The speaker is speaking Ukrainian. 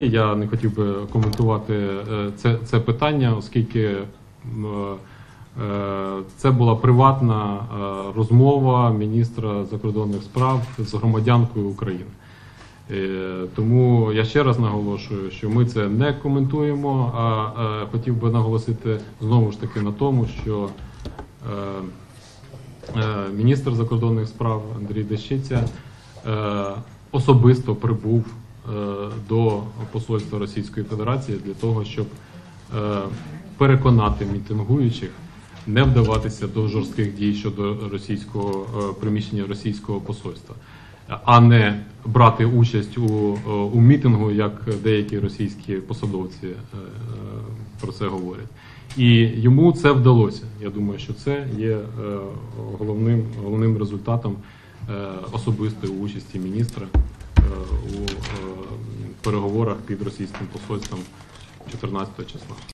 Я не хотів би коментувати е, це, це питання, оскільки е, це була приватна е, розмова міністра закордонних справ з громадянкою України. Тому я ще раз наголошую, що ми це не коментуємо. А хотів би наголосити знову ж таки на тому, що міністр закордонних справ Андрій Дещиця особисто прибув до посольства Російської Федерації для того, щоб е, переконати мітингуючих не вдаватися до жорстких дій щодо російського е, приміщення російського посольства, а не брати участь у, е, у мітингу, як деякі російські посадовці е, е, про це говорять. І йому це вдалося. Я думаю, що це є е, головним, головним результатом е, особистої участі міністра е, у е, переговорах під російським посольством 14 числа.